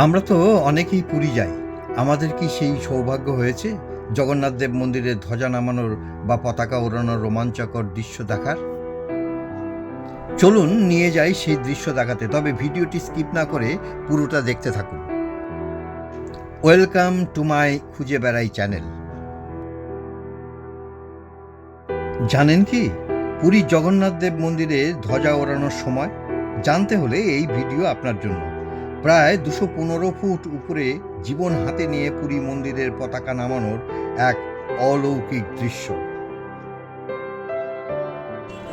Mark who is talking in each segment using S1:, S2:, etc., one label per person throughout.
S1: আমরা তো অনেকেই পুরী যাই। আমাদের কি সেই সৌভাগ্য হয়েছে? জগন্নাথ দেব মন্দিরে ধ্বজা নামানোর বা পতাকা ওড়ানোর রোমাঞ্চকর দৃশ্য দেখার? চলুন নিয়ে যাই সেই দৃশ্য দেখাতে, তবে ভিডিওটি স্কিপ না করে পুরোটা দেখতে থাকুন। ওয়েলকাম টু মাই খুঁজে বেড়াই চ্যানেল। জানেন কি? পুরী জগন্নাথ দেব মন্দিরে ধ্বজা ওড়ানোর সময় জানতে হলে এই ভিডিও আপনার জন্য। প্রায় দুশো পনেরো ফুট উপরে জীবন হাতে নিয়ে পুরী মন্দিরের পতাকা নামানোর এক অলৌকিক দৃশ্য।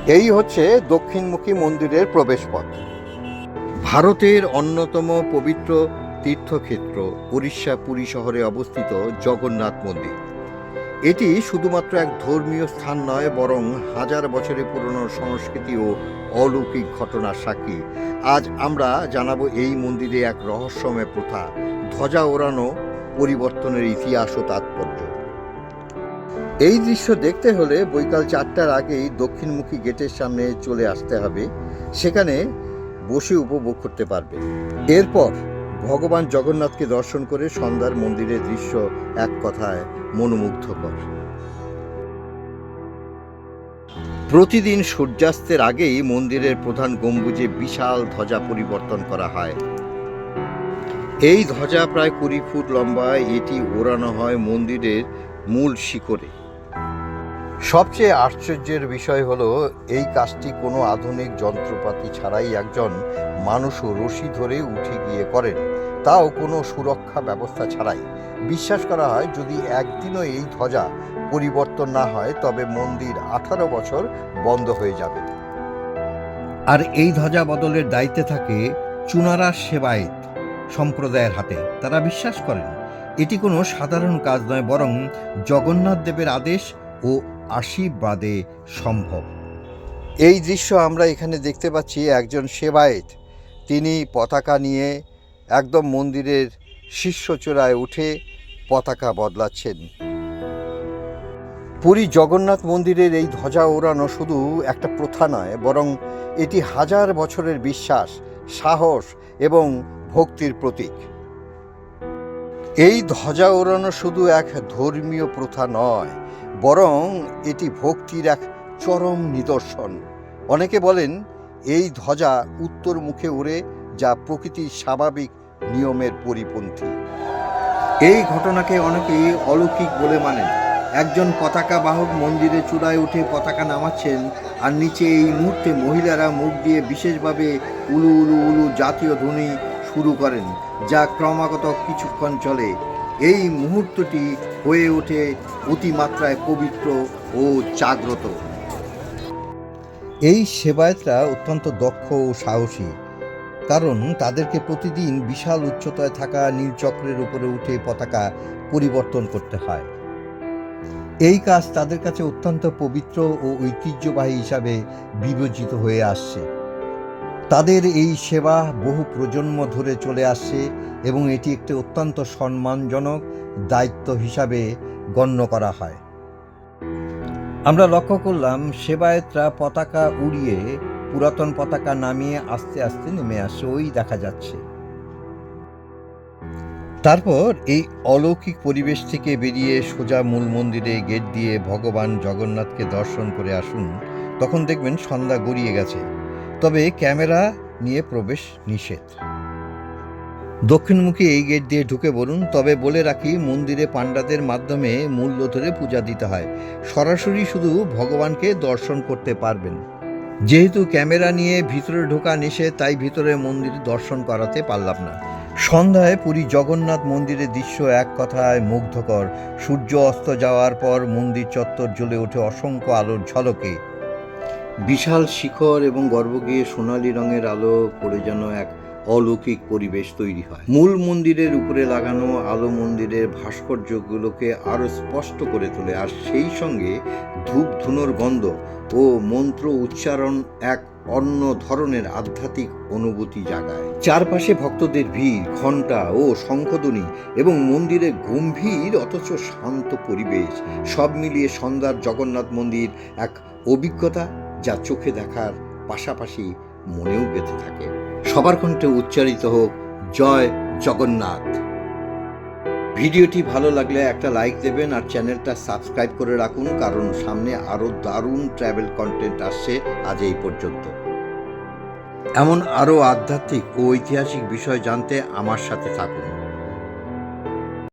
S1: এই হচ্ছে দক্ষিণমুখী মন্দিরের প্রবেশপথ। ভারতের অন্যতম পবিত্র তীর্থক্ষেত্র উড়িষ্যা পুরী শহরে অবস্থিত জগন্নাথ মন্দির। এটি শুধুমাত্র এক ধর্মীয় স্থান নয়, বরং হাজার বছরের পুরনো সংস্কৃতি ও অলৌকিক ঘটনার সাক্ষী। আজ আমরা জানাব এই মন্দিরে এক রহস্যময় প্রথা, ধ্বজা ওড়ানো, পরিবর্তনের ইতিহাস ও তাৎপর্য। এই দৃশ্য দেখতে হলে বৈকাল চারটার আগেই দক্ষিণমুখী গেটের সামনে চলে আসতে হবে। সেখানে বসে উপভোগ করতে পারবে। এরপর ভগবান জগন্নাথকে দর্শন করে সন্ধ্যার মন্দিরের দৃশ্য এক কথায় মনোমুগ্ধকর। প্রতিদিন সূর্যাস্তের আগেই মন্দিরের প্রধান গম্বুজে বিশাল ধ্বজা পরিবর্তন করা হয়। এই ধ্বজা প্রায় কুড়ি ফুট লম্বায় এটি ওড়ানো হয় মন্দিরের মূল শিখরে। সবচেয়ে আশ্চর্যের বিষয় হলো, এই কাজটি কোনো আধুনিক যন্ত্রপাতি ছাড়াই একজন মানুষও রশি ধরে উঠে গিয়ে করেন। তাও কোনো সুরক্ষা ব্যবস্থা ছাড়াই। বিশ্বাস করা হয়, যদি একদিনও এই ধ্বজা পরিবর্তন না হয়, তবে মন্দির আঠারো বছর বন্ধ হয়ে যাবে। আর এই ধ্বজা বদলের দায়িত্বে থাকে চুনারা সেবায়েত সম্প্রদায়ের হাতে। তারা বিশ্বাস করেন, এটি কোনো সাধারণ কাজ নয়, বরং জগন্নাথ দেবের আদেশ ও আশীর্বাদে সম্ভব। এই দৃশ্য আমরা এখানে দেখতে পাচ্ছি একজন সেবায়েত। তিনি পতাকা নিয়ে একদম মন্দিরের শীর্ষচূড়ায় উঠে পতাকা বদলাচ্ছেন। পুরী জগন্নাথ মন্দিরের এই ধ্বজা ওড়ানো শুধু একটা প্রথা নয়, বরং এটি হাজার বছরের বিশ্বাস, সাহস এবং ভক্তির প্রতীক। এই ধ্বজা ওড়ানো শুধু এক ধর্মীয় প্রথা নয়, বরং এটি ভক্তির এক চরম নিদর্শন। অনেকে বলেন, এই ধ্বজা উত্তর মুখে উড়ে যা প্রকৃতির স্বাভাবিক নিয়মের পরিপন্থী। এই ঘটনাকে অনেকেই অলৌকিক বলে মানেন। একজন পতাকা বাহক মন্দিরে চূড়ায় উঠে পতাকা নামাচ্ছেন আর নিচে এই মুহূর্তে মহিলারা মুখ দিয়ে বিশেষভাবে উলু উলু উলু জাতীয় ধ্বনি শুরু করেন, যা ক্রমাগত কিছুক্ষণ চলে। এই মুহূর্তটি হয়ে ওঠে অতিমাত্রায় পবিত্র ও জাগ্রত। এই সেবায়তরা অত্যন্ত দক্ষ ও সাহসী। কারণ তাদেরকে প্রতিদিন বিশাল উচ্চতায় থাকা নীলচক্রের উপরে উঠে পতাকা পরিবর্তন করতে হয়। এই কাজ তাদের কাছে অত্যন্ত পবিত্র ও ঐতিহ্যবাহী হিসাবে বিবেচিত হয়ে আসছে। তাদের এই সেবা বহু প্রজন্ম ধরে চলে আসছে এবং এটি একটি অত্যন্ত সম্মানজনক দায়িত্ব হিসাবে গণ্য করা হয়। আমরা লক্ষ্য করলাম সেবায়েতরা পতাকা উড়িয়ে পুরাতন পতাকা নামিয়ে আস্তে আস্তে নেমে আসছে ওই দেখা যাচ্ছে। তারপর এই অলৌকিক পরিবেশ থেকে বেরিয়ে সোজা মূল মন্দিরে গেট দিয়ে ভগবান জগন্নাথকে দর্শন করে আসুন, তখন দেখবেন সন্ধ্যা গড়িয়ে গেছে। তবে ক্যামেরা নিয়ে প্রবেশ নিষেধ। দক্ষিণমুখী এই গেট দিয়ে ঢুকে বলুন, তবে বলে রাখি, মন্দিরে পাণ্ডাদের মাধ্যমে মূল্য ধরে পূজা দিতে হয়। সরাসরি শুধু ভগবানকে দর্শন করতে পারবেন। যেহেতু ক্যামেরা নিয়ে ভিতরে ঢোকা নিষেধ, তাই ভিতরে মন্দির দর্শন করাতে পারলাম না। সন্ধ্যায় পুরী জগন্নাথ মন্দিরের দৃশ্য এক কথায় মুগ্ধকর। সূর্য অস্ত যাওয়ার পর মন্দির চত্বর জ্বলে ওঠে অসংখ্য আলোর ঝলকে। বিশাল শিখর এবং গর্ব গিয়ে সোনালি রঙের আলো পড়ে যেন এক অলৌকিক পরিবেশ তৈরি হয়। মূল মন্দিরের উপরে লাগানো আলো মন্দিরের ভাস্কর্যগুলোকে আরও স্পষ্ট করে তোলে আর সেই সঙ্গে ধূপ ধুনোর গন্ধ ও মন্ত্র উচ্চারণ এক অন্য ধরনের আধ্যাত্মিক অনুভূতি জাগায়। চারপাশে ভক্তদের ভিড়, ঘণ্টা ও শঙ্খধ্বনি এবং মন্দিরে গম্ভীর অথচ শান্ত পরিবেশ, সব মিলিয়ে সন্ধ্যার জগন্নাথ মন্দির এক অভিজ্ঞতা যা চোখে দেখার পাশাপাশি মনেও গেঁথে থাকে। সবার কণ্ঠে উচ্চারিত হোক, জয় জগন্নাথ। ভিডিওটি ভালো লাগলে একটা লাইক দেবেন আর চ্যানেলটা সাবস্ক্রাইব করে রাখুন, কারণ সামনে আরও দারুণ ট্র্যাভেল কন্টেন্ট আসছে আজ এই পর্যন্ত। এমন আরও আধ্যাত্মিক ও ঐতিহাসিক বিষয় জানতে আমার সাথে থাকুন।